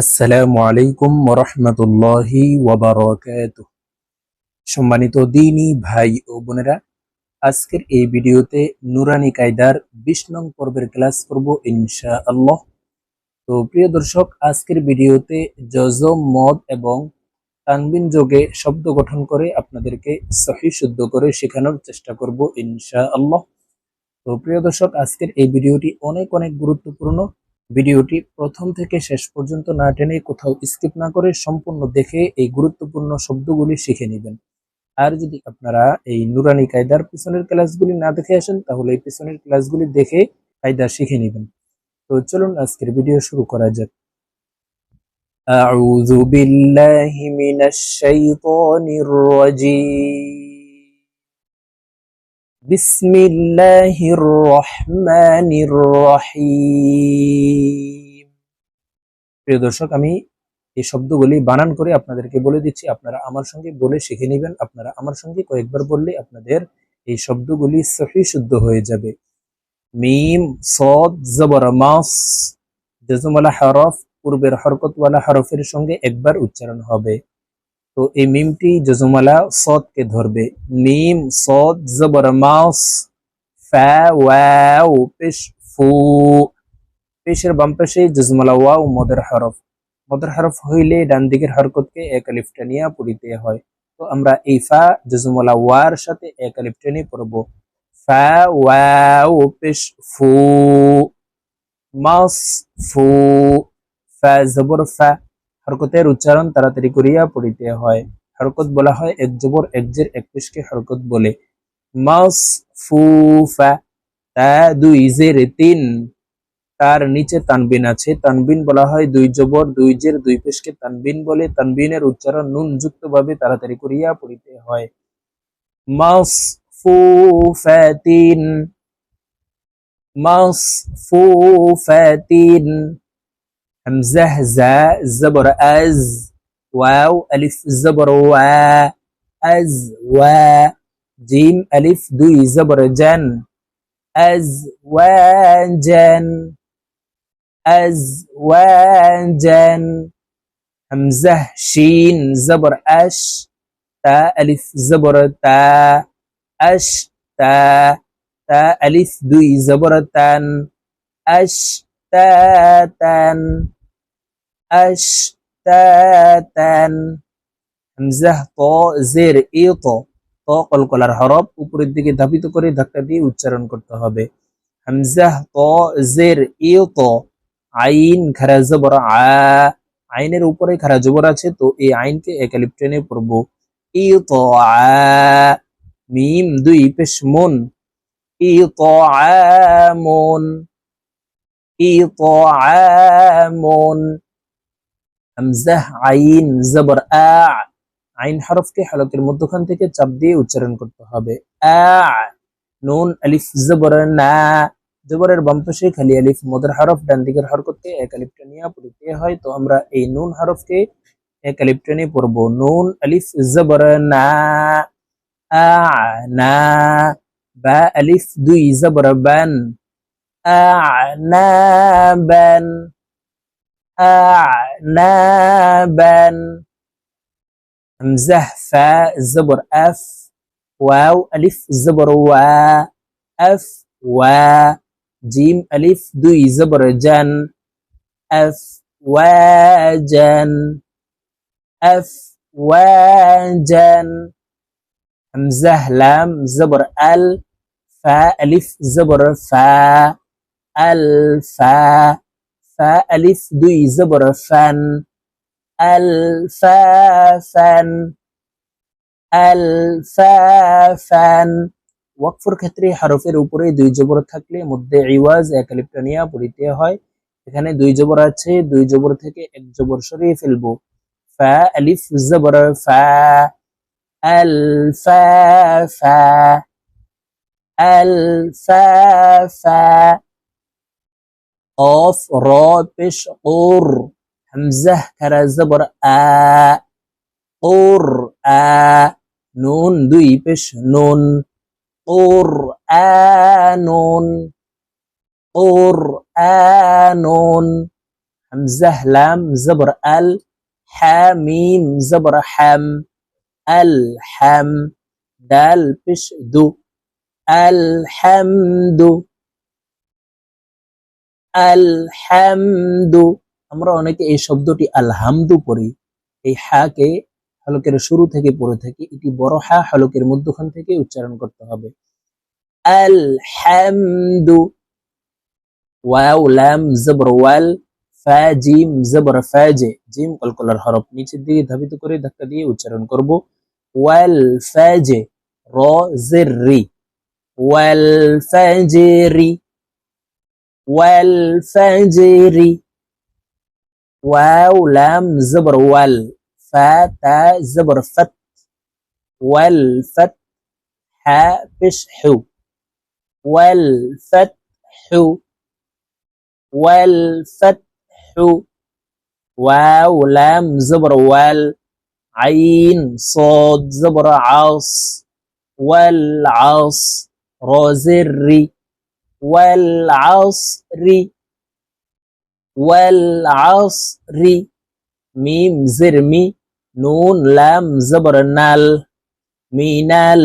আসসালামু আলাইকুম ওরহমতুল্লাহি ওয়াবারাকাত সম্মানিত দিনী ভাই ও বোনেরা, আজকের এই ভিডিওতে নুরানি কায়দার বিশ নং পর্বের ক্লাস করব ইনশা আল্লাহ তো প্রিয় দর্শক, আজকের ভিডিওতে জজম মদ এবং তানবিন যোগে শব্দ গঠন করে আপনাদেরকে সহি শুদ্ধ করে শেখানোর চেষ্টা করব ইনশা আল্লাহ তো প্রিয় দর্শক, আজকের এই ভিডিওটি অনেক অনেক গুরুত্বপূর্ণ। ভিডিওটি প্রথম থেকে শেষ পর্যন্ত না টেনে কোথাও স্কিপ না করে সম্পূর্ণ দেখে এই গুরুত্বপূর্ণ শব্দগুলি শিখে নেবেন আর যদি আপনারা এই নুরানি কায়দার পিছনের ক্লাসগুলি না দেখে আসেন তাহলে এই পিছনের ক্লাসগুলি দেখে কায়দা শিখে নেবেন তো চলুন আজকের ভিডিও শুরু করা যাক أعوذ بالله من الشيطان الرجيم بسم الله الرحمن الرحيم প্রিয় দর্শক আমি এই শব্দগুলি বানান করে আপনাদেরকে বলে দিচ্ছি আপনারা আমার সঙ্গে বলে শিখে নেবেন আপনারা আমার সঙ্গে কয়েকবার বললে আপনাদের এই শব্দগুলি সহি শুদ্ধ হয়ে যাবে মিম সদ জবর মাস জজমওয়ালা হরফ পূর্বের হরকতওয়ালা হরফের সঙ্গে একবার উচ্চারণ হবে তো এই মিমটি জজমালা সদকে ধরবে। মিম সদ জবর মাস ফা, ওয়াও, পেশ, ফু। পেশের বাম পাশে জজমালা ওয়াও, মদের হরফ। মদের হরফ হইলে ডান দিকের হরকতকে এক আলিফ টানিয়া পড়িতে হয়। তো আমরা এই ফা জজমালা ওয়ার সাথে এক আলিফ টেনে পড়ব। ফা, ওয়াও, পেশ, ফু। মাস ফু। ফা, জবর, ফা। হরকতের উচ্চারণ তাড়াতাড়ি করিয়া পড়িতে হয়। হরকত বলা হয় এক জবর, এক জের, এক হরকত বলে। মাস ফুফা তা, দুই, জের, তিন, তার নিচে তানবিন আছে। তানবিন বলা হয় দুই জবর, দুই জের, দুই পেশকে তানবিন বলে। তানবিনের উচ্চারণ নুন যুক্ত ভাবে তাড়াতাড়ি করিয়া পড়িতে হয়। মাস ফুফাতিন মাস ফুফাতিন همزه زا الزبر أز واو ألف الزبر وا أز وا جيم ألف دوي زبر جن ازواجا ازواجا همزه شين زبر أش تا ألف زبر تا أش تا تا ألف دوي زبر تن أش تاتن أشتاتا হামজাহ ত জের ই ত ত কলকলার হরফ উপরের দিকে ধাপিত করে ধাক্কা দিয়ে উচ্চারণ করতে হবে হামজাহ ত জের ই ত আইন খারা জবর আ আইনের উপরে খারা জবর আছে তো এই আইনকে একালিপ টেনে পড়বো ই ত আ মিম দুই পেশ মুন ই ত আমন ইতআমুন হামজাহ আইন জবর আ আইন হরফকে হলকের মধ্যখান থেকে চাপ দিয়ে উচ্চারণ করতে হবে। আ নুন, আলিফ, জবর, না। জবরের বামপাশে খালি আলিফ, মদের হরফ, ডান দিকের হরকতকে এক আলিফটা নিয়ে হয়। তো আমরা এই নুন হরফকে এক আলিফটা নিয়ে নুন, আলিফ, জবর, না। আ, না। বা, আলিফ, দুই, জবর, বান। أعنابا أعنابا. همزة فاء زبر أف واو ألف زبر وا أف وا جيم ألف دوي زبر جن. أف واجن. أف واجن. همزة لام زبر ال فاء ألف زبر আল ফা ফা আলিফ, দুই জবর ফান। আল ফা ফান আল ফা ফান। ওয়াকফর ক্ষেত্রে হরফের উপরে দুই জবর থাকলে মধ্যে ইওয়াজ এক আলিফটা পড়িতে হয়। এখানে দুই জবর আছে, দুই জবর থেকে এক জবর সরিয়ে ফেলব। ফা, আলিফ, জবর ফা। আল ফা। ফা আল ফা ফা। قاف را بش قر. همزه كرزه بر ا قر أ. نون دوی بش نون. قر انون قر همزه لام زبر أل. حميم زبر حم. ألحم. دال بش دو. الحمد দু আল হামদু আমরা অনেকে এই শব্দটি আলহামদু পড়ি। এই হাকে হলকের শুরু থেকে পড়ে থাকি, এটি বড় হা হলকের মধ্যখান থেকে উচ্চারণ করতে হবে। আল হামদু ওয়াও, লাম, জবর, ওয়াল, ফা, জিম, জবর ফাজে জিম, কলকলার হরফ। নিচের দিকে ধাবিত করে ধাক্কা দিয়ে উচ্চারণ করব। ওয়াল ফাজে র জের রি। ওয়াল ফাজরি ওয়াল والفجر. واو لام زبر وال. فتا زبر فت. والفت حا فش حو. والفتح والفتح واو لام زبر وال. عين صاد زبر عاص. والعاص رازري ওয়াল আসরি ওয়াল আসরি মিম জিরমি নুন লাম জবর নাল মিনাল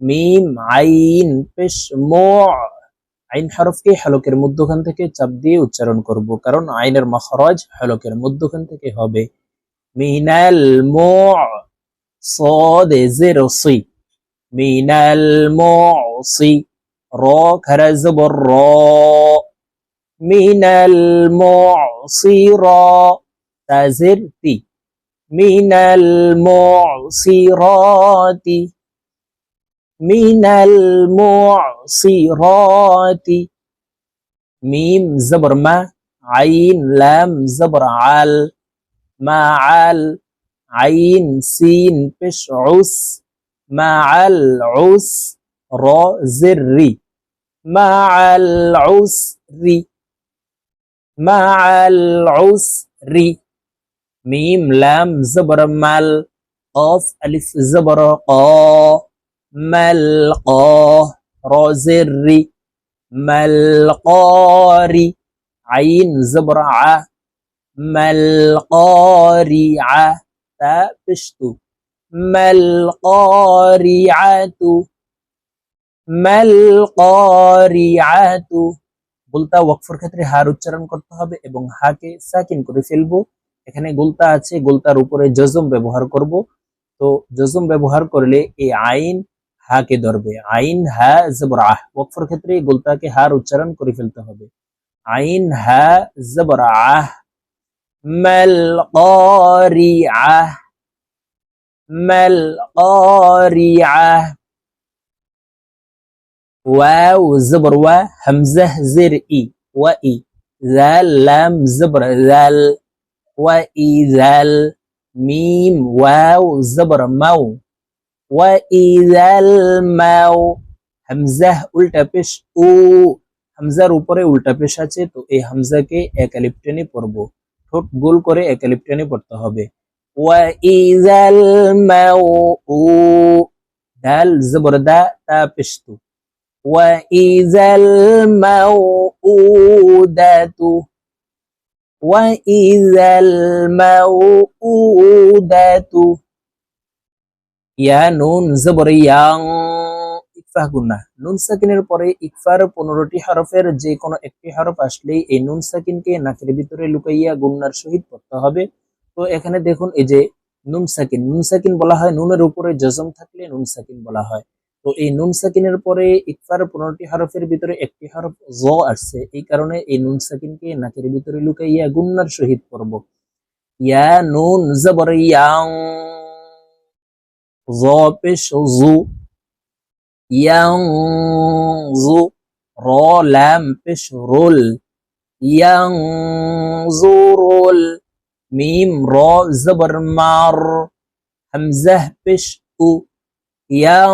মিম আইন পেশ আইন হরফকে হলকের মধ্যখান থেকে চাপ দিয়ে উচ্চারণ করব কারণ আইনের মখরজ হলকের মধ্যখান থেকে হবে। মিনাল মো, সদ জেরসি মিনাল মো, সি। را كرز بالراء من المعصرة تزرتي. من المعصرات. من المعصرات. ميم زبر ما عين لام زبر عال. مع عين سين بش عس. مع العس را زري. مع العسر مع العسر. ميم لام زبر مال قاف ألف زبر قا. ملقا را ملقاري عين زبر ع. ملقارعة تا بشتو. মাল করিয়াতু। গুলতা ওয়াকফর ক্ষেত্রে হার উচ্চারণ করতে হবে এবং হাকে সাকিন করে ফেলব। এখানে গুলতা আছে, গুলতার উপরে জজম ব্যবহার করব। তো জজম ব্যবহার করলে এই আইন হাকে ধরবে। আইন হা জবর আহ ওয়াকফর ক্ষেত্রে গুলতাকে হার উচ্চারণ করে ফেলতে হবে। আইন হা জবর আহ মাল করিয়াহ। মাল করিয়াহ। ওয়াও জবর ওয়া হামজা জের ই ওয়া ই জাল লাম জবর জাল ওয়া ই জাল মিম ওয়াও জবর মাউ ওয়া ই জাল মাউ হামজা উল্টা পেশ উ হামজার উপরে উল্টা পেশ আছে তো এই হামজাকে এক আলিপ টেনে ঠোঁট গোল করে এক আলিপ পড়তে হবে ওয়া ই জাল মাউ উ দাল জবরদা তা পেশ তু ওয়াইজাল মাউ উদাতু وإذا الموءودة ইয়া নুন জবর ইয়াং ইকফাহ গুন্না নুন সাকিনের পরে ইকফার পনেরোটি হরফের যে কোনো একটি হরফ আসলেই এই নুন সাকিনকে নাকের ভিতরে লুকাইয়া গুন্নার সহিত পড়তে হবে তো এখানে দেখুন এই যে নুন সাকিন নুন সাকিন বলা হয় নুনের উপরে জজম থাকলে নুন সাকিন বলা হয় তো এই নুন সাকিনের পরে ইকফার পনেরোটি হরফের ভিতরে একটি হরফ জ আসছে। এই কারণে এই নুন সাকিনকে নাকের ভিতরে লুকাইয়া গুন্নার সহিত পড়ব। ইয়া নুন জবর ইয়াং জ পেশ জু, ইয়াং জু, র লাম পেশ রোল, ইয়াং জুরুল মিম র জবর মার, হামজাহ পেশ উ ينظر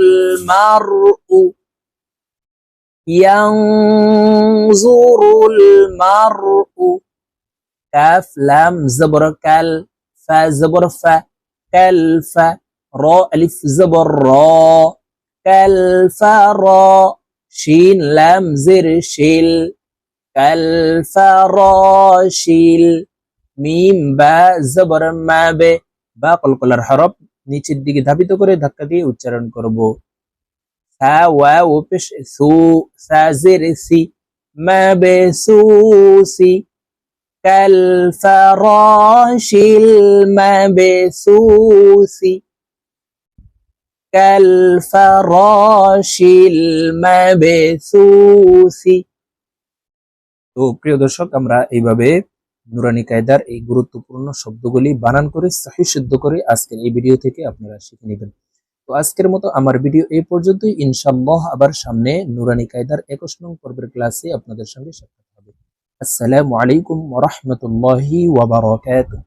المرء ينظر المرء كاف لام زبر كال فا زبر فا كلف راء ألف زبر را كلف را شين لام زر شيل كالفراشيل ميم با زبر ما به. বা কলকলার হরফ নিচের দিকে ধাবিত করে ধাক্কা দিয়ে উচ্চারণ করব। ও সু জের সি বে, সু, সি বে, সু, সি বে, সু, সি। তো প্রিয় দর্শক, আমরা এইভাবে নুরানি কায়দার এই গুরুত্বপূর্ণ শব্দগুলি বানান করে, সাহি শুদ্ধ করে আজকের এই ভিডিও থেকে আপনারা শিখে নেবেন। তো আজকের মতো আমার ভিডিও এই পর্যন্তই। ইনশাল্লাহ আবার সামনে নুরানি কায়দার একুশ নং পর্বের ক্লাসে আপনাদের সঙ্গে সাক্ষাৎ হবে। আসসালামু আলাইকুম রহমতুল্লাহি রাহমাতুল্লাহি ওয়া বারাকাতুহু।